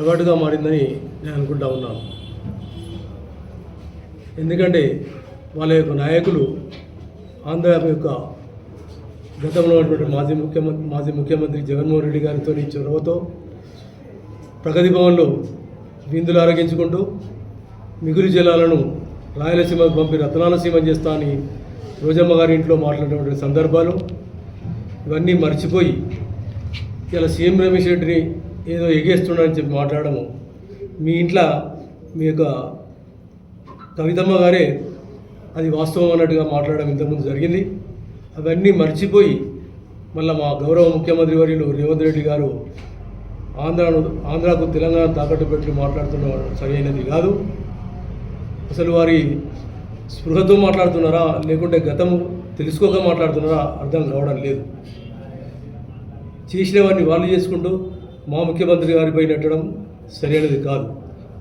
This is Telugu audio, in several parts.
అలవాటుగా మారిందని నేను అనుకుంటా ఉన్నాను. ఎందుకంటే వాళ్ళ యొక్క నాయకులు ఆంధ్ర యొక్క గతంలో ఉన్నటువంటి మాజీ ముఖ్యమంత్రి మాజీ ముఖ్యమంత్రి జగన్మోహన్ రెడ్డి గారితో చొరవతో ప్రగతి భవన్లో విందులు ఆరగించుకుంటూ మిగులు జలాలను రాయలసీమకు పంపి రత్నాలసీమ చేస్తా అని రోజమ్మ గారి ఇంట్లో మాట్లాడినటువంటి సందర్భాలు ఇవన్నీ మర్చిపోయి ఇలా సీఎం రమేష్ రెడ్డిని ఏదో ఎగేస్తున్నాడని చెప్పి మాట్లాడము. మీ ఇంట్లో మీ యొక్క కవితమ్మ గారే అది వాస్తవం అన్నట్టుగా మాట్లాడడం ఇంతకుముందు జరిగింది. అవన్నీ మర్చిపోయి మళ్ళీ మా గౌరవ ముఖ్యమంత్రి వర్యులు రేవంత్ రెడ్డి గారు ఆంధ్రాను ఆంధ్రాకు తెలంగాణ తాకట్టు పెట్టి మాట్లాడుతున్న సరైనది కాదు. అసలు వారి స్పృహతో మాట్లాడుతున్నారా? లేకుంటే గతం తెలుసుకోక మాట్లాడుతున్నారా? అర్థం కావడం లేదు. చేసిన వారిని వాళ్ళు చేసుకుంటూ మా ముఖ్యమంత్రి గారిపై నెట్టడం సరైనది కాదు.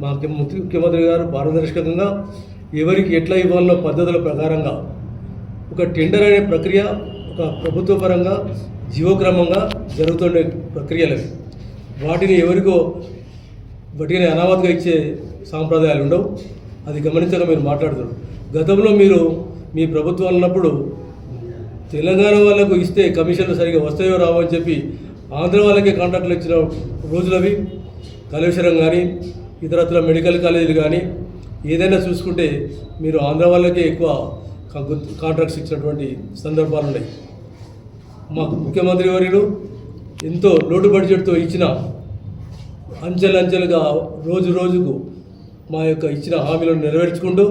మా ముఖ్య- ముఖ్యమంత్రి గారు పారదర్శకంగా ఎవరికి ఎట్లా ఇవ్వాలనో పద్ధతుల ప్రకారంగా ఒక టెండర్ అనే ప్రక్రియ ఒక ప్రభుత్వ పరంగా జీవక్రమంగా జరుగుతుండే ప్రక్రియలు. వాటిని ఎవరికో వాటిని అనామతిగా ఇచ్చే సాంప్రదాయాలు ఉండవు. అది గమనించక మీరు మాట్లాడుతారు గతంలో మీరు మీ ప్రభుత్వం ఉన్నప్పుడు తెలంగాణ వాళ్ళకు ఇస్తే కమిషన్లు సరిగా వస్తాయో రావో అని చెప్పి ఆంధ్ర వాళ్ళకే కాంట్రాక్టులు ఇచ్చిన రోజులవి కాళేశ్వరం కానీ ఇతరత్ర మెడికల్ కాలేజీలు కానీ ఏదైనా చూసుకుంటే మీరు ఆంధ్ర వాళ్ళకే ఎక్కువ కాంట్రాక్ట్స్ ఇచ్చినటువంటి సందర్భాలు ఉన్నాయి. మాకు ముఖ్యమంత్రి వర్యులు ఎంతో లోటు బడ్జెట్తో ఇచ్చిన అంచెలంచెలుగా రోజు రోజుకు మా యొక్క ఇచ్చిన హామీలను నెరవేర్చుకుంటూ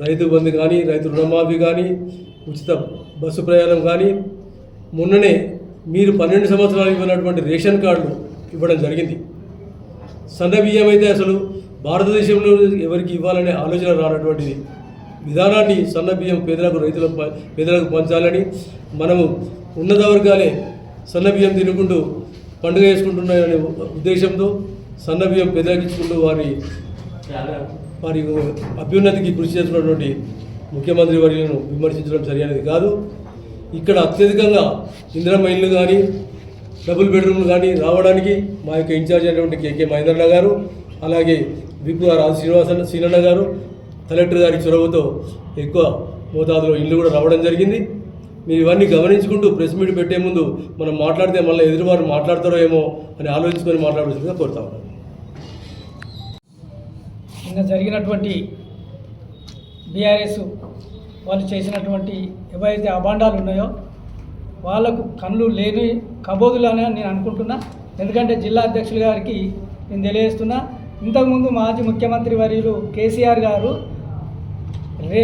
రైతు బంధు కానీ రైతు రుణమాఫీ కానీ ఉచిత బస్సు ప్రయాణం కానీ మొన్ననే మీరు పన్నెండు సంవత్సరాలు ఇవ్వనటువంటి రేషన్ కార్డులు ఇవ్వడం జరిగింది. సన్న బియ్యం అయితే అసలు భారతదేశంలో ఎవరికి ఇవ్వాలనే ఆలోచన రానటువంటిది. విధానాన్ని సన్న బియ్యం పేదలకు రైతులకు ప- పేదలకు పంచాలని మనము ఉన్నత వర్గాలే సన్న బియ్యం తినుకుంటూ పండుగ చేసుకుంటున్నాయనే ఉద్దేశంతో సన్న బియ్యం పేదలకు ఇచ్చుకుంటూ వారి వారి అభ్యున్నతికి కృషి చేస్తున్నటువంటి ముఖ్యమంత్రి వర్యులను విమర్శించడం సరైనది కాదు. ఇక్కడ అత్యధికంగా ఇందిరమ్మ ఇల్లు కానీ డబుల్ బెడ్రూమ్లు కానీ రావడానికి మా యొక్క ఇన్ఛార్జ్ అయినటువంటి కేకే మహేంద్రన్న గారు అలాగే విపు రాజు శ్రీనివాస శ్రీనన్న గారు కలెక్టర్ గారి చొరవతో ఎక్కువ మోతాదులో ఇల్లు కూడా రావడం జరిగింది. మీరు ఇవన్నీ గమనించుకుంటూ ప్రెస్ మీట్ పెట్టే ముందు మనం మాట్లాడితే మళ్ళీ ఎదురువారు మాట్లాడతారో ఏమో అని ఆలోచించుకొని మాట్లాడాల్సిందిగా కోరుతా ఉన్నాను. నిన్న జరిగినటువంటి బీఆర్ఎస్ వాళ్ళు చేసినటువంటి ఏవైతే అభాండాలు ఉన్నాయో వాళ్ళకు కళ్ళు లేని కబోదులని నేను అనుకుంటున్నా. ఎందుకంటే జిల్లా అధ్యక్షులు గారికి నేను తెలియజేస్తున్నా. ఇంతకుముందు మాజీ ముఖ్యమంత్రి వర్యులు కేసీఆర్ గారు రే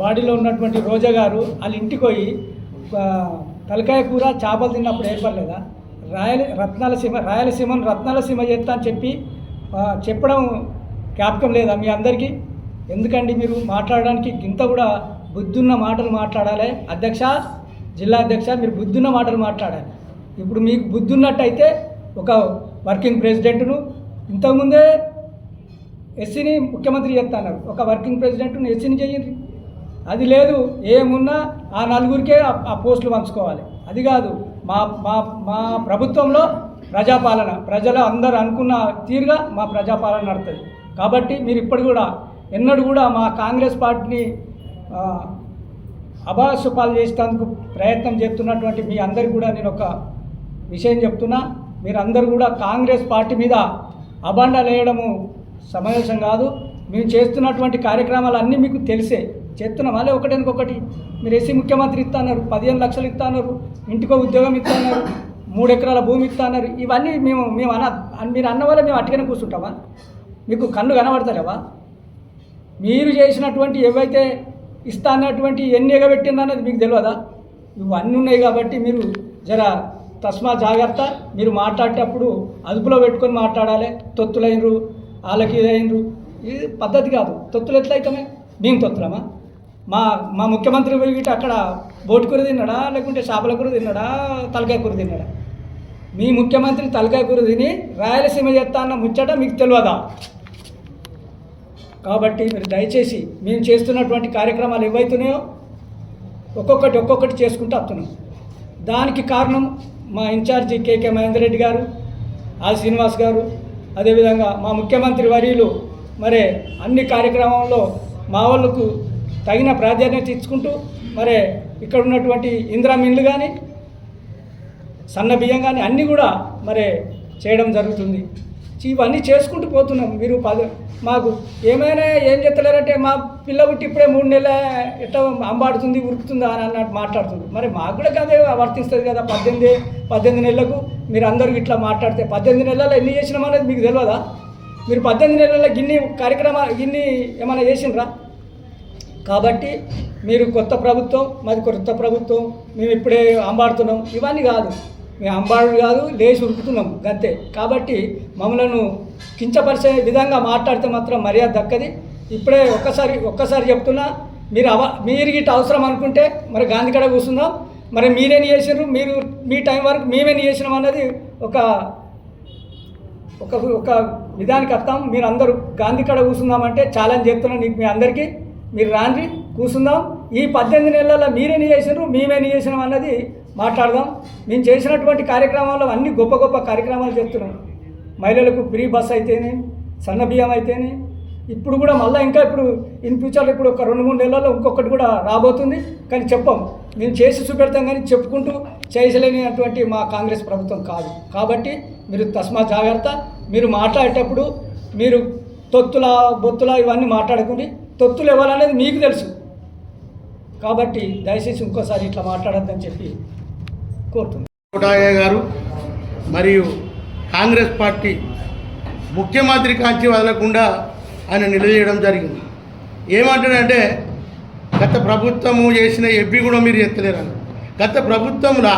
బాడీలో ఉన్నటువంటి రోజా గారు వాళ్ళ ఇంటికి పోయి తలకాయ కూర చేపలు తిన్నప్పుడు ఏర్పడలేదా? రాయల రత్నాలసీమ రాయలసీమను రత్నాలసీమ చేస్తా అని చెప్పి చెప్పడం జ్ఞాపకం లేదా మీ అందరికీ? ఎందుకండి మీరు మాట్లాడడానికి ఇంత కూడా బుద్ధున్న మాటలు మాట్లాడాలి? అధ్యక్ష జిల్లా అధ్యక్ష మీరు బుద్ధున్న మాటలు మాట్లాడాలి. ఇప్పుడు మీకు బుద్ధి ఉన్నట్టయితే ఒక వర్కింగ్ ప్రెసిడెంట్ను ఇంతకుముందే ఎస్సీని ముఖ్యమంత్రి చేస్తున్నారు. ఒక వర్కింగ్ ప్రెసిడెంట్ని ఎస్సీని చేయండి. అది లేదు ఏమున్నా ఆ నలుగురికే ఆ- ఆ పోస్టులు పంచుకోవాలి. అది కాదు మా మా మా ప్రభుత్వంలో ప్రజాపాలన. ప్రజలు అందరూ అనుకున్న తీరుగా మా ప్రజాపాలన నడుతుంది. కాబట్టి మీరు ఇప్పటి కూడా ఎన్నడూ కూడా మా కాంగ్రెస్ పార్టీని అభాసుపాలు చేసేందుకు ప్రయత్నం చేస్తున్నటువంటి మీ అందరికి కూడా నేను ఒక విషయం చెప్తున్నా. మీరందరూ కూడా కాంగ్రెస్ పార్టీ మీద అబాండాలు వేయడము సమావేశం కాదు. మేము చేస్తున్నటువంటి కార్యక్రమాలు అన్నీ మీకు తెలిసే. చేస్తున్నాం అలా ఒకటి మీరు ఎస్సీ ముఖ్యమంత్రి ఇస్తున్నారు పదిహేను లక్షలు ఇస్తున్నారు ఇంటికో ఉద్యోగం ఇస్తున్నారు మూడు ఎకరాల భూమి ఇస్తున్నారు ఇవన్నీ మేము మేము అన్న మీరు అన్న వల్ల మేము అట్టుగానే కూర్చుంటామా? మీకు కన్ను కనబడతలేవా? మీరు చేసినటువంటి ఏవైతే ఇస్తా అన్నటువంటి ఎన్ని ఎగబెట్టిందన్నది మీకు తెలియదా? ఇవన్నీ ఉన్నాయి కాబట్టి మీరు జర తస్మా జాగ్రత్త. మీరు మాట్లాడేటప్పుడు అదుపులో పెట్టుకొని మాట్లాడాలి. తొత్తులైనరు వాళ్ళకి ఇదైనరు ఇది పద్ధతి కాదు. తొత్తులు ఎట్లయితమే మేము తొత్తులమా? మా మా ముఖ్యమంత్రి పోయి అక్కడ బోటు కూర తిన్నాడా? లేకుంటే చేపల కూర తిన్నాడా? తలకాయ కూర తిన్నాడా? మీ ముఖ్యమంత్రి తలకాయ కూర తిని రాయలసీమ చేస్తా అన్న ముచ్చట మీకు తెలియదా? కాబట్టి మీరు దయచేసి మేము చేస్తున్నటువంటి కార్యక్రమాలు ఏవైతున్నాయో ఒక్కొక్కటి ఒక్కొక్కటి చేసుకుంటూ వస్తున్నాం. దానికి కారణం మా ఇన్ఛార్జి కేకే మహేందర్ రెడ్డి గారు ఆ శ్రీనివాస్ గారు. అదేవిధంగా మా ముఖ్యమంత్రి వర్యులు మరి అన్ని కార్యక్రమంలో మా వాళ్ళకు తగిన ప్రాధాన్యత ఇచ్చుకుంటూ మరి ఇక్కడ ఉన్నటువంటి ఇందిరా మిన్లు కానీ సన్న బియ్యం కానీ అన్నీ కూడా మరి చేయడం జరుగుతుంది. ఇవన్నీ చేసుకుంటూ పోతున్నాం. మీరు పది మాకు ఏమైనా ఏం చెప్తలేరంటే మా పిల్ల పుట్టి ఇప్పుడే మూడు నెలల ఎట్లా అంబాడుతుంది ఉరుకుతుందా అని అన్నట్టు మాట్లాడుతుంది. మరి మాకు కూడా కదే వర్తిస్తుంది కదా పద్దెనిమిది పద్దెనిమిది నెలలకు మీరు అందరూ ఇట్లా మాట్లాడితే పద్దెనిమిది నెలల్లో ఎన్ని చేసినాం అనేది మీకు తెలియదా మీరు పద్దెనిమిది నెలల్లో గిన్ని కార్యక్రమాలు గిన్ని ఏమైనా చేసినరా? కాబట్టి మీరు కొత్త ప్రభుత్వం మాది కొత్త ప్రభుత్వం మేము ఇప్పుడే అంబాడుతున్నాం. ఇవన్నీ కాదు. మేము అంబాడు కాదు లేచి ఉరుకుతున్నాం గంతే. కాబట్టి మమ్మలను కించపరిచే విధంగా మాట్లాడితే మాత్రం మర్యాద దక్కది. ఇప్పుడే ఒక్కసారి ఒక్కసారి చెప్తున్నా మీరు అవ మీరు గిట్ట అవసరం అనుకుంటే మరి గాంధీ కడ కూర్చుందాం. మరి మీరేం చేసినారు మీరు మీ టైం వరకు మేమేం చేసినాం అన్నది ఒక ఒక ఒక విధానికి వస్తాం మీరు అందరూ గాంధీ కాడ కూర్చుందామంటే ఛాలెంజ్ చెప్తున్నాను నీకు మీ అందరికీ. మీరు రాండి కూర్చుందాం. ఈ పద్దెనిమిది నెలల్లో మీరేం చేసినారు మేమేం చేసినాం అన్నది మాట్లాడదాం. మేము చేసినటువంటి కార్యక్రమాల్లో అన్ని గొప్ప గొప్ప కార్యక్రమాలు చెప్తున్నాం మహిళలకు ఫ్రీ బస్ అయితేనే సన్న బియ్యం అయితేనే. ఇప్పుడు కూడా మళ్ళీ ఇంకా ఇప్పుడు ఇన్ ఫ్యూచర్లో ఇప్పుడు ఒక రెండు మూడు నెలల్లో ఇంకొకటి కూడా రాబోతుంది. కానీ చెప్పం. మేము చేసి చూపెడతాం కానీ చెప్పుకుంటూ చేయలేనిటువంటి మా కాంగ్రెస్ ప్రభుత్వం కాదు. కాబట్టి మీరు తస్మా జాగ్రత్త. మీరు మాట్లాడేటప్పుడు మీరు తొత్తుల బొత్తుల ఇవన్నీ మాట్లాడుకుని తొత్తులు ఇవ్వాలనేది మీకు తెలుసు. కాబట్టి దయచేసి ఇంకోసారి ఇట్లా మాట్లాడద్దని చెప్పి కోరుతున్నాను కోటాయ్య గారు మరియు కాంగ్రెస్ పార్టీ ముఖ్యమంత్రి కాంచి వదలకుండా ఆయన నిలదీయడం జరిగింది. ఏమంటాడంటే గత ప్రభుత్వము చేసిన ఎబ్బి కూడా మీరు ఎత్తలేరని గత ప్రభుత్వంలో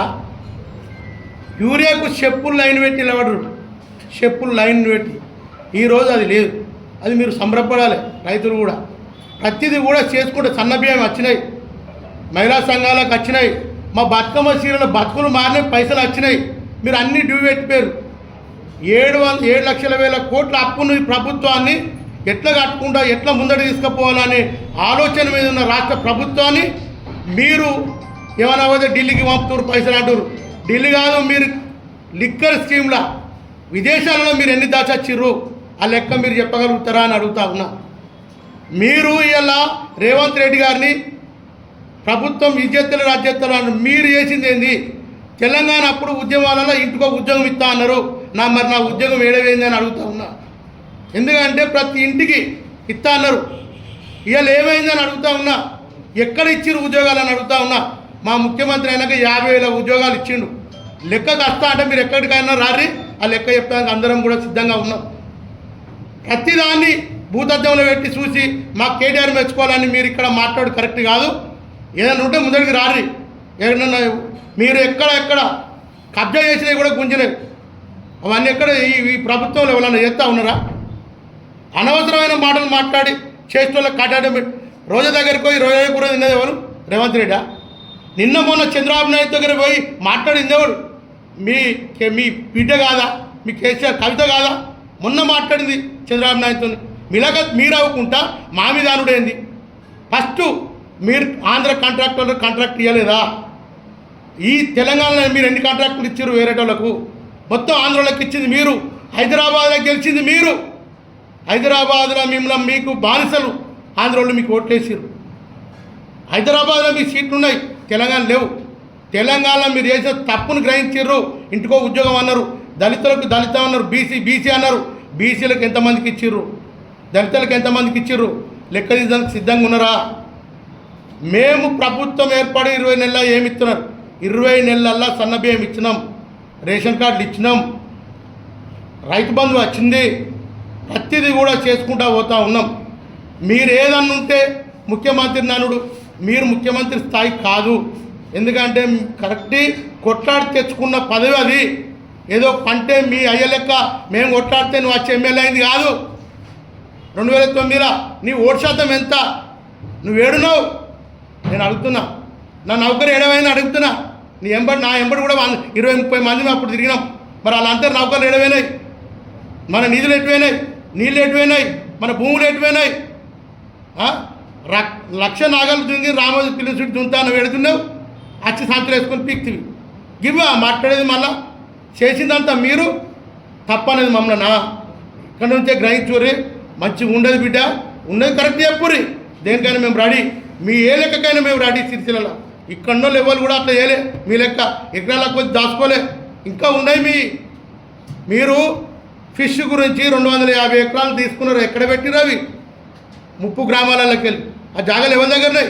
యూరియాకు చెప్పులు లైన్ పెట్టి నిలబడరు చెప్పులు లైన్ పెట్టి. ఈరోజు అది లేదు. అది మీరు సంబరపడాలి రైతులు కూడా. ప్రతిదీ కూడా చేసుకుంటే సన్న బియ్యం వచ్చినాయి. మహిళా సంఘాలకు వచ్చినాయి. మా బతుకమ్మ చీరల బతుకులు మారిన పైసలు వచ్చినాయి. మీరు అన్ని డ్యూ పెట్టిపోయారు. ఏడు వంద ఏడు లక్షల వేల కోట్ల అప్పును ఈ ప్రభుత్వాన్ని ఎట్లా కట్టుకుంటా ఎట్లా ముందడి తీసుకుపోవాలనే ఆలోచన మీద ఉన్న రాష్ట్ర ప్రభుత్వాన్ని మీరు ఏమైనా పోతే ఢిల్లీకి పంపుతారు పైసలు అంటారు ఢిల్లీ కాదు మీరు లిక్కర్ స్కీమ్లా విదేశాలలో మీరు ఎన్ని దాచచ్చిర్రు ఆ లెక్క మీరు చెప్పగలుగుతారా అని అడుగుతా ఉన్నా. మీరు ఇలా రేవంత్ రెడ్డి గారిని ప్రభుత్వం ఇజ్జత్తులు రాజ్యత్తులు అన్నారు మీరు చేసింది ఏంది? తెలంగాణ అప్పుడు ఉద్యమాలలో ఇంటికో ఉద్యోగం ఇస్తా అన్నారు. నా మరి నా ఉద్యోగం ఏడవేంది అని అడుగుతా ఉన్నా. ఎందుకంటే ప్రతి ఇంటికి ఇస్తా అన్నారు. ఇవాళ ఏమైందని అడుగుతా ఉన్నా. ఎక్కడ ఇచ్చిరు ఉద్యోగాలు అని అడుగుతా ఉన్నా. మా ముఖ్యమంత్రి అయినాక యాభై వేల ఉద్యోగాలు ఇచ్చిండు. లెక్కకు వస్తా అంటే మీరు ఎక్కడికైనా రారి ఆ లెక్క చెప్పడానికి అందరం కూడా సిద్ధంగా ఉన్నాం. ప్రతిదాన్ని భూతద్దంలో పెట్టి చూసి మా కేటీఆర్ మెచ్చుకోవాలని మీరు ఇక్కడ మాట్లాడు కరెక్ట్ కాదు. ఏదైనా ఉంటే ముందరికి రారి ఏదన్నా మీరు ఎక్కడ ఎక్కడ కబ్జా చేసినవి కూడా గుంజలేవు అవన్నీ ఎక్కడ ఈ ఈ ప్రభుత్వంలో ఎవరన్నా చేస్తూ ఉన్నారా? అనవసరమైన మాటలు మాట్లాడి చేసేటోళ్ళకి వాళ్ళకి పెట్టి రోజా దగ్గరికి పోయి రోజా కూడా తిన్నది ఎవరు? రేవంత్ రెడ్డా. నిన్న మొన్న చంద్రబాబు నాయుడు దగ్గర పోయి మాట్లాడింది ఎవరు? మీ కే- మీ బిడ్డ కాదా? మీ కేసీఆర్ కవిత కాదా? మొన్న మాట్లాడింది చంద్రబాబు నాయుడుతో మీలాగా మీరు అవ్వకుండా మా మీద ఫస్ట్ మీరు ఆంధ్ర కాంట్రాక్టర్లు కాంట్రాక్ట్ ఇవ్వలేదా ఈ తెలంగాణలో మీరు ఎన్ని కాంట్రాక్టులు ఇచ్చారు వేరేటోళ్ళకు? మొత్తం ఆంధ్రలోకి ఇచ్చింది మీరు. హైదరాబాద్లో గెలిచింది మీరు. హైదరాబాద్లో మిమ్మల్ని మీకు బానిసలు ఆంధ్రలో మీకు ఓట్లేసారు హైదరాబాద్లో మీ సీట్లు ఉన్నాయి తెలంగాణ లేవు. తెలంగాణలో మీరు చేసిన తప్పును గ్రహించారు ఇంటికో ఉద్యోగం అన్నారు. దళితులకు దళితం అన్నారు. బీసీ బీసీ అన్నారు. బీసీలకు ఎంతమందికి ఇచ్చిర్రు? దళితులకు ఎంతమందికి ఇచ్చిర్రు? లెక్క సిద్ధంగా ఉన్నారా? మేము ప్రభుత్వం ఏర్పడి ఇరవై నెలల ఏమి ఇస్తున్నారు? ఇరవై నెలల్లో సన్న బియ్యం ఇచ్చినాం. రేషన్ కార్డులు ఇచ్చినాం. రైతు బంధు వచ్చింది. ప్రతిదీ కూడా చేసుకుంటా పోతా ఉన్నాం. మీరు ఏదన్నా ఉంటే ముఖ్యమంత్రి ననుడు మీరు ముఖ్యమంత్రి స్థాయి కాదు. ఎందుకంటే కరెక్ట్ కొట్లాడి తెచ్చుకున్న పదవి అది. ఏదో పంటే మీ అయ్య లెక్క మేము కొట్లాడితే నువ్వు వచ్చి ఎమ్మెల్యే అయింది కాదు. రెండు వేల తొమ్మిదిలో నీ ఓటు శాతం ఎంత? నువ్వు ఏడున్నావు. నేను అడుగుతున్నా. నా నౌకరు ఏడవైనా అడుగుతున్నా. నీ ఎంబడి నా ఎంబడి కూడా ఇరవై ముప్పై మంది అప్పుడు తిరిగినాం. మరి వాళ్ళంతా నౌకర్లు ఏడవైనాయి. మన నిధులు ఎటువైనాయి? నీళ్ళు ఎటువైనాయి? మన భూములు ఎటువైనాయి? లక్ష నాగలు దుంగి రామోజీ పిలుచుడు దుంతాను వెడుతున్నావు అచ్చి సంచులు వేసుకొని పీక్తివి. గివ్వా మాట్లాడేది మళ్ళా. చేసిందంతా మీరు. తప్పనేది మమ్మల్ని నా. ఇక్కడ నుంచే గ్రహించుర్రి మంచిగా ఉండదు బిడ్డ. ఉన్నది కరెక్ట్ చెప్పుర్రి దేనికైనా మేము రెడీ. మీ ఏ లెక్కకైనా మేము రెడీ సిరిసిలలో. ఇక్కడో లెవెల్ కూడా అట్లా చేయలే. మీ లెక్క ఎకరాలకు కొద్ది దాచుకోలే. ఇంకా ఉన్నాయి మీ. మీరు ఫిష్ గురించి రెండు వందల యాభై ఎకరాలు తీసుకున్నారు. ఎక్కడ పెట్టిరు అవి? ముప్పు గ్రామాలలోకి వెళ్ళి. ఆ జాగాలు ఎవరి దగ్గర ఉన్నాయి?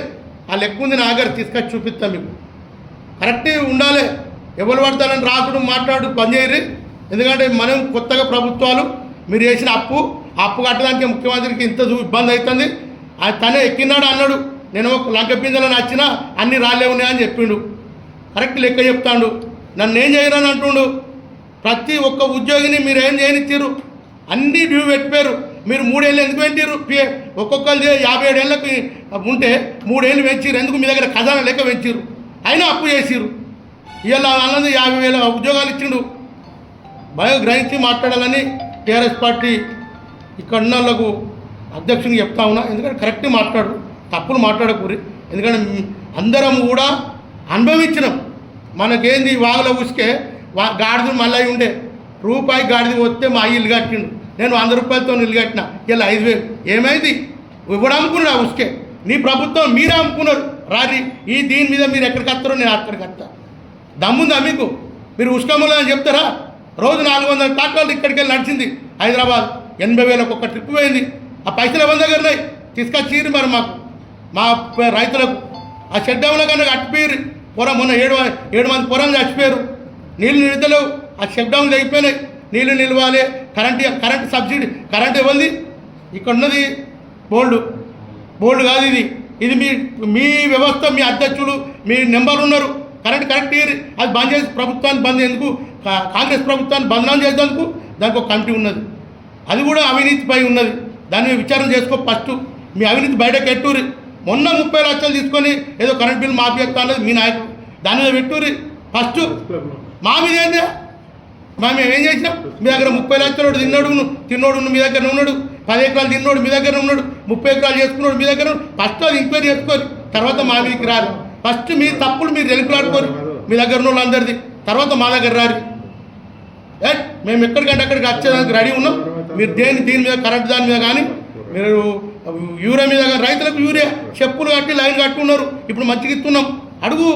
ఆ లెక్క ఉంది నా దగ్గర. తీసుకొచ్చి చూపిస్తాం మీకు. కరెక్ట్ ఉండాలి. ఎవరు పడతారని రాసుడు మాట్లాడు పని చేయరు. ఎందుకంటే మనం కొత్తగా ప్రభుత్వాలు మీరు చేసిన అప్పు అప్పు కట్టడానికి ముఖ్యమంత్రికి ఇంత దూ- ఇబ్బంది అవుతుంది. ఆయన తనే ఎక్కినాడు అన్నాడు. నేను ఒక లంక పిందెలను వచ్చినా అన్ని రాలే ఉన్నాయని చెప్పిండు. కరెక్ట్ లెక్క చెప్తాడు. నన్ను ఏం చేయరని అంటుండు. ప్రతి ఒక్క ఉద్యోగిని మీరు ఏం చేయనిచ్చారు? అన్నీ డ్యూ పెట్టిపోయారు. మీరు మూడేళ్ళు ఎందుకు పెట్టారు పే ఒక్కొక్కరిది యాభై ఏడేళ్ళకి ఉంటే మూడేళ్ళు పెంచారు ఎందుకు మీ దగ్గర ఖజానా లెక్క పెంచారు అయినా అప్పు చేసిరు ఇవాళ అన్నది యాభై వేల ఉద్యోగాలు ఇచ్చిండు. భయం గ్రహించి మాట్లాడాలని టీఆర్ఎస్ పార్టీ ఇక్కడ ఉన్న వాళ్ళకు అధ్యక్షుని చెప్తా ఉన్నా. ఎందుకంటే కరెక్ట్ మాట్లాడు. తప్పులు మాట్లాడకూరి. ఎందుకంటే అందరం కూడా అనుభవించినాం. మనకేంది వాగులో ఉసికే వా గాడిద మళ్ళీ ఉండే. రూపాయి గాడిద వస్తే మా ఇల్లు కట్టిండు. నేను వంద రూపాయలతో ఇల్లు కట్టిన. ఇలా ఐదు వేలు. ఏమైంది? ఇప్పుడు అనుకున్నాడు ఆ ఉసుకే నీ ప్రభుత్వం మీరే అమ్ముకున్నారు. రారి ఈ దీని మీద మీరు ఎక్కడికి వస్తారో నేను అక్కడికి వస్తా. దమ్ముందా మీకు? మీరు ఉస్కమ్మలు అని చెప్తారా? రోజు నాలుగు వందల టాకాలు ఇక్కడికి వెళ్ళి నడిచింది హైదరాబాద్. ఎనభై వేలకు ఒక ట్రిప్ పోయింది. ఆ పైసలు ఎవరి దగ్గర ఉన్నాయి? తీసుకొచ్చి మరి మాకు. మా రైతులకు ఆ షెడ్డౌన్ల కన్నా కట్టిపోయారు పొరం మొన్న ఏడు ఏడు మంది పొరం చచ్చిపోయారు. నీళ్ళు నిలుతలేవు ఆ షెడ్డౌన్లు అయిపోయినాయి. నీళ్ళు నిలవాలి. కరెంట్ కరెంట్ సబ్సిడీ కరెంట్ ఇవ్వండి. ఇక్కడ ఉన్నది బోల్డ్. బోల్డ్ కాదు ఇది. ఇది మీ మీ వ్యవస్థ మీ అధ్యక్షులు మీ నెంబర్లు ఉన్నారు. కరెంట్ కరెక్ట్ ఇయర్ అది బంద్ చేసి ప్రభుత్వాన్ని బంద్ ఎందుకు? కాంగ్రెస్ ప్రభుత్వాన్ని బంధనం చేసేందుకు దానికి ఒక కమిటీ ఉన్నది. అది కూడా అవినీతిపై ఉన్నది. దాన్ని విచారణ చేసుకో ఫస్ట్. మీ అవినీతి బయటకు ఎట్టూరి. మొన్న ముప్పై లక్షలు తీసుకొని ఏదో కరెంట్ బిల్ మాఫీ చేస్తా అన్నది మీ నాయకుడు. దాని మీద పెట్టుర్రి. ఫస్ట్ మా మీద ఏంది? మా మేము ఏం చేసినాం? మీ దగ్గర ముప్పై లక్షలు తిన్నాడు తిన్నోడు మీ దగ్గర ఉన్నాడు. పది ఎకరాలు తిన్నోడు మీ దగ్గర ఉన్నాడు. ముప్పై ఎకరాలు చేసుకున్నాడు మీ దగ్గర ఫస్ట్ అది ఎంక్వైరీ చేసుకోరు తర్వాత మా మీదకి రారు. ఫస్ట్ మీ తప్పులు మీరు వెనుకలాడుకోరు మీ దగ్గర ఉన్న వాళ్ళందరిది తర్వాత మా దగ్గర రారు. ఏ? మేము ఎక్కడికంటే అక్కడికి వచ్చేదానికి రెడీ ఉన్నాం. మీరు దేని దీని మీద కరెంట్ దాని మీద కానీ మీరు యూరియా మీద రైతులకు యూరియా చెప్పులు కట్టి లైన్ కట్టి ఉన్నారు. ఇప్పుడు మంచిగా ఇస్తున్నాం. అడుగు.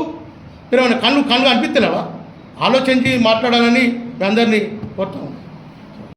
మీరు ఏమైనా కళ్ళు కళ్ళు అనిపిస్తలేవా ఆలోచించి మాట్లాడాలని మీ అందరినీ కోరుతాం